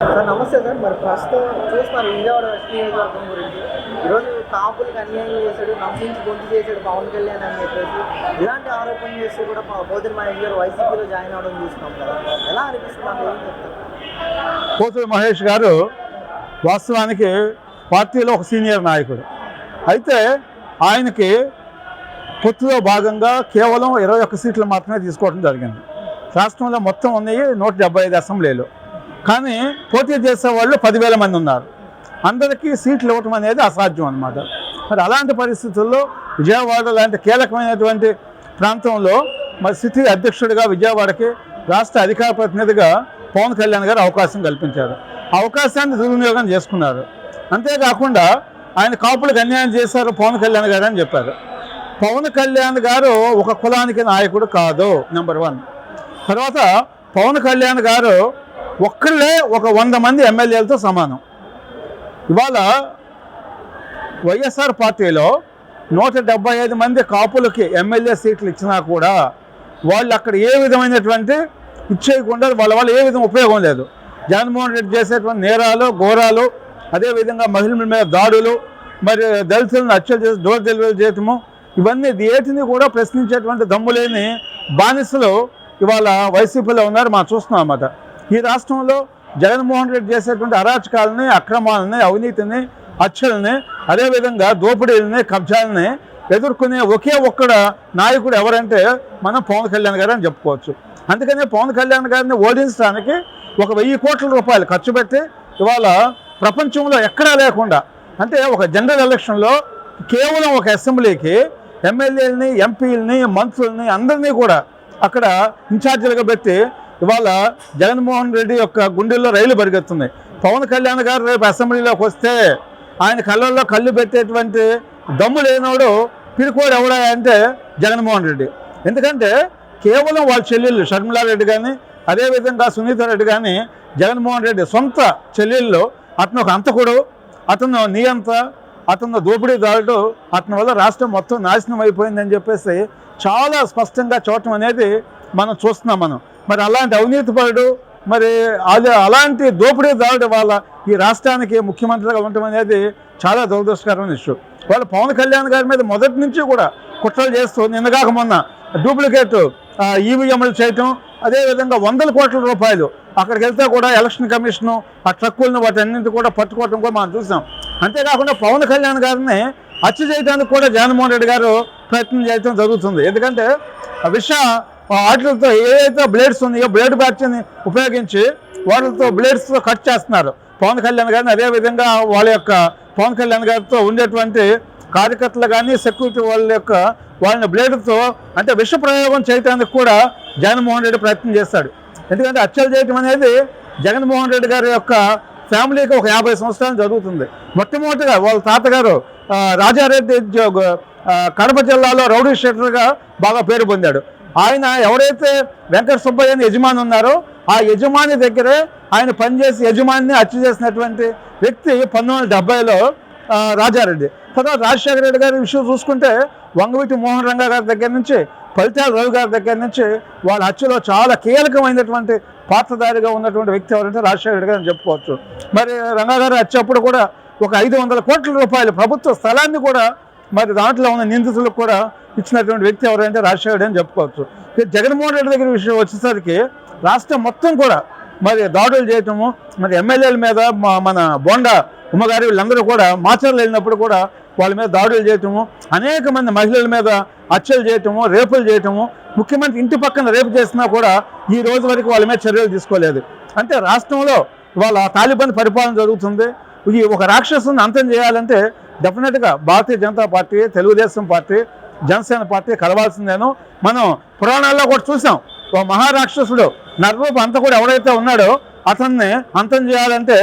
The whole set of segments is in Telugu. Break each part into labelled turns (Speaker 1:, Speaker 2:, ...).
Speaker 1: సార్ నమస్తే సార్. మరి ప్రస్తుతం చూస్తున్నారు విజయవాడ వెస్ట్ నియోజకవర్గం గురించి. ఈరోజు కాపులకు అన్యాయం చేశాడు నమ్మించి గొంతు చేశాడు పవన్ కళ్యాణ్ అని చెప్పేసి. ఇలాంటి ఆరోపణలు చేస్తూ కూడా మా పోతిరి మహేష్ గారు వైసీపీలో జాయిన్ అవ్వడం చూస్తున్నాం కదా. ఎలా అనిపిస్తుంది నాకు ఏం చెప్తారు?
Speaker 2: పోతుల మహేష్ గారు వాస్తవానికి పార్టీలో ఒక సీనియర్ నాయకుడు. అయితే ఆయనకి పొత్తులో భాగంగా కేవలం ఇరవై ఒక్క సీట్లు మాత్రమే తీసుకోవడం జరిగింది. రాష్ట్రంలో మొత్తం ఉన్నాయి నూట డెబ్బై ఐదు అసెంబ్లీలు. కానీ పోటీ చేసే వాళ్ళు పదివేల మంది ఉన్నారు. అందరికీ సీట్లు ఇవ్వటం అనేది అసాధ్యం అన్నమాట. మరి అలాంటి పరిస్థితుల్లో విజయవాడ లాంటి కీలకమైనటువంటి ప్రాంతంలో మరి సిటీ అధ్యక్షుడిగా విజయవాడకి రాష్ట్ర అధికార ప్రతినిధిగా పవన్ కళ్యాణ్ గారు అవకాశం కల్పించారు. అవకాశాన్ని దుర్వినియోగం చేసుకున్నారు. అంతేకాకుండా ఆయన కాపులకు అన్యాయం చేశారు పవన్ కళ్యాణ్ గారు అని చెప్పారు. పవన్ కళ్యాణ్ గారు ఒక కులానికి నాయకుడు కాదు నెంబర్ వన్ తర్వాత పవన్ కళ్యాణ్ గారు ఒక్కళ్ళే ఒక వంద మంది ఎమ్మెల్యేలతో సమానం. ఇవాళ వైఎస్ఆర్ పార్టీలో నూట డెబ్బై ఐదు మంది కాపులకి ఎమ్మెల్యే సీట్లు ఇచ్చినా కూడా వాళ్ళు అక్కడ ఏ విధమైనటువంటి ఇచ్చేయకుండా వాళ్ళ వల్ల ఏ విధంగా ఉపయోగం లేదు. జగన్మోహన్ రెడ్డి చేసేటువంటి నేరాలు ఘోరాలు అదేవిధంగా మహిళల మీద దాడులు మరి దళితులను హత్యలు చేసి డోర్ డెలివరీ చేయటము ఇవన్నీ ఏటిని కూడా ప్రశ్నించేటువంటి దమ్ములేని బానిసలు ఇవాళ వైసీపీలో ఉన్నారు మనం చూస్తున్నాం అన్నమాట. ఈ రాష్ట్రంలో జగన్మోహన్ రెడ్డి చేసేటువంటి అరాచకాలని అక్రమాలని అవినీతిని హత్యలని అదేవిధంగా దోపిడీలని కబ్జాలని ఎదుర్కొనే ఒకే ఒక్కడ నాయకుడు ఎవరంటే మనం పవన్ కళ్యాణ్ గారు అని చెప్పుకోవచ్చు. అందుకనే పవన్ కళ్యాణ్ గారిని ఓడించడానికి ఒక వెయ్యి కోట్ల రూపాయలు ఖర్చు పెట్టి ఇవాళ ప్రపంచంలో ఎక్కడా లేకుండా అంటే ఒక జనరల్ ఎలక్షన్లో కేవలం ఒక అసెంబ్లీకి ఎమ్మెల్యేలని ఎంపీలని మంత్రుల్ని అందరినీ కూడా అక్కడ ఇన్ఛార్జీలుగా పెట్టి ఇవాళ జగన్మోహన్ రెడ్డి యొక్క గుండెల్లో రైలు పరిగెత్తుంది. పవన్ కళ్యాణ్ గారు రేపు అసెంబ్లీలోకి వస్తే ఆయన కళ్ళల్లో కళ్ళు పెట్టేటువంటి దమ్ము లేనోడు పిరికోడు ఎవడా అంటే జగన్మోహన్ రెడ్డి. ఎందుకంటే కేవలం వాళ్ళ చెల్లెళ్ళు షర్మిలారెడ్డి కానీ అదేవిధంగా సునీత రెడ్డి కానీ జగన్మోహన్ రెడ్డి సొంత చెల్లెళ్ళు అతను ఒక అంతకుడు అతను నియంత అతను దోపిడీదారుడు అతని వల్ల రాష్ట్రం మొత్తం నాశనం అయిపోయిందని చెప్పేసి చాలా స్పష్టంగా చూడటం అనేది మనం చూస్తున్నాం మనం. మరి అలాంటి అవినీతిపరుడు మరి అది అలాంటి దోపిడీదారుడు వాళ్ళ ఈ రాష్ట్రానికి ముఖ్యమంత్రిగా ఉండటం అనేది చాలా దురదృష్టకరమైన ఇష్యూ. వాళ్ళు పవన్ కళ్యాణ్ గారి మీద మొదటి నుంచి కూడా కుట్రలు చేస్తూ నిన్నగాక మొన్న డూప్లికేట్ ఈవీఎంలు చేయటం అదేవిధంగా వందల కోట్ల రూపాయలు అక్కడికి వెళ్తే కూడా ఎలక్షన్ కమిషను ఆ ట్రక్కులను వాటన్నింటి కూడా పట్టుకోవటం కూడా మనం చూసాం. అంతేకాకుండా పవన్ కళ్యాణ్ గారిని హత్య చేయడానికి కూడా జగన్మోహన్ రెడ్డి గారు ప్రయత్నం చేయడం జరుగుతుంది. ఎందుకంటే ఆ విష వాటితో ఏదైతే బ్లేడ్స్ ఉన్నాయో బ్లేడ్ బ్యాచ్ని ఉపయోగించి వాటితో బ్లేడ్స్తో కట్ చేస్తున్నారు. పవన్ కళ్యాణ్ గారిని అదేవిధంగా వాళ్ళ యొక్క పవన్ కళ్యాణ్ గారితో ఉండేటువంటి కార్యకర్తలు కానీ సెక్యూరిటీ వాళ్ళ యొక్క వాళ్ళని బ్లేడ్తో అంటే విష ప్రయోగం చేయడానికి కూడా జగన్మోహన్ రెడ్డి ప్రయత్నం చేస్తాడు. ఎందుకంటే హత్యలు చేయటం అనేది జగన్మోహన్ రెడ్డి గారి యొక్క ఫ్యామిలీకి ఒక యాభై సంవత్సరాలు జరుగుతుంది. మొట్టమొదటిగా వాళ్ళ తాతగారు రాజారెడ్డి కడప జిల్లాలో రౌడీ షెటర్గా బాగా పేరు పొందాడు. ఆయన ఎవరైతే వెంకట సుబ్బయ్య అని యజమాని ఉన్నారో ఆ యజమాని దగ్గరే ఆయన పనిచేసి యజమానిని హత్య చేసినటువంటి వ్యక్తి పంతొమ్మిది వందల డెబ్బైలో రాజారెడ్డి. తర్వాత రాజశేఖర రెడ్డి గారి విషయం చూసుకుంటే వంగవీటి మోహన్ రంగా గారి దగ్గర నుంచి ఫలితాల రవి గారి దగ్గర నుంచి వాళ్ళ హత్యలో చాలా కీలకమైనటువంటి పాత్రధారిగా ఉన్నటువంటి వ్యక్తి ఎవరంటే రాజశేఖర రెడ్డి గారు అని చెప్పుకోవచ్చు. మరి రంగా గారు హత్య అప్పుడు కూడా ఒక ఐదు వందల కోట్ల రూపాయలు ప్రభుత్వ స్థలాన్ని కూడా మరి దాంట్లో ఉన్న నిందితులకు కూడా ఇచ్చినటువంటి వ్యక్తి ఎవరంటే రాజశేఖర అని చెప్పుకోవచ్చు. జగన్మోహన్ రెడ్డి దగ్గర విషయం వచ్చేసరికి రాష్ట్రం మొత్తం కూడా మరి దాడులు చేయటము మరి ఎమ్మెల్యేల మీద మన బోండా ఉమ్మగారి వీళ్ళందరూ కూడా మాచర్లు వెళ్ళినప్పుడు కూడా వాళ్ళ మీద దాడులు చేయటము అనేక మంది మహిళల మీద హత్యలు చేయటము రేపులు చేయటము ముఖ్యమంత్రి ఇంటి పక్కన రేపు చేసినా కూడా ఈ రోజు వరకు వాళ్ళ మీద చర్యలు తీసుకోలేదు. అంటే రాష్ట్రంలో వాళ్ళ తాలిబాన్ పరిపాలన జరుగుతుంది. ఈ ఒక రాక్షసుని అంతం చేయాలంటే డెఫినెట్గా Bharatiya Janata party Telugudesam party Janasena party కలవాల్సిందేను. మనం పురాణాల్లో కూడా చూసాం. ఓ మహారాక్షసుడు నరూప అంత కూడా ఎవడైతే ఉన్నాడో అతన్ని అంతం చేయాలంటే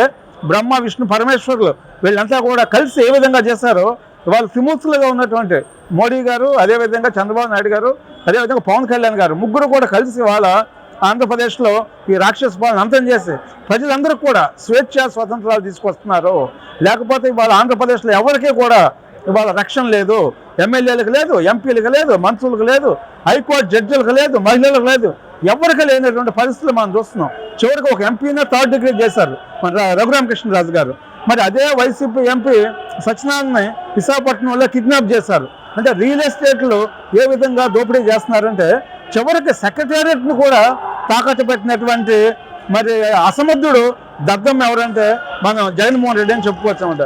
Speaker 2: బ్రహ్మ విష్ణు పరమేశ్వరులు వీళ్ళంతా కూడా కలిసి ఏ విధంగా చేశారో వాళ్ళు త్రిమూర్తులుగా ఉన్నటువంటి మోడీ గారు అదేవిధంగా చంద్రబాబు నాయుడు గారు అదేవిధంగా పవన్ కళ్యాణ్ గారు ముగ్గురు కూడా కలిసి వాళ్ళ ఆంధ్రప్రదేశ్లో ఈ రాక్షస పాలన అంతం చేసి ప్రజలందరూ కూడా స్వేచ్ఛ స్వతంత్రాలు తీసుకొస్తున్నారు. లేకపోతే ఇవాళ ఆంధ్రప్రదేశ్లో ఎవరికీ కూడా ఇవాళ రక్షణ లేదు. ఎమ్మెల్యేలకు లేదు ఎంపీలకు లేదు మంత్రులకు లేదు హైకోర్టు జడ్జిలకు లేదు మహిళలకు లేదు. ఎవరికి లేనటువంటి పరిస్థితులు మనం చూస్తున్నాం. చివరికి ఒక ఎంపీనే థర్డ్ డిగ్రీ చేశారు మన రఘురామకృష్ణరాజు గారు. మరి అదే వైసీపీ ఎంపీ సత్యనారాయణని విశాఖపట్నంలో కిడ్నాప్ చేశారు. అంటే రియల్ ఎస్టేట్లు ఏ విధంగా దోపిడీ చేస్తున్నారంటే చివరికి సెక్రటేరియట్ను కూడా తాకట్టు పెట్టినటువంటి మరి అసమర్థుడు దద్దం ఎవరంటే మనం జగన్మోహన్ రెడ్డి అని చెప్పుకోవచ్చు అన్నమాట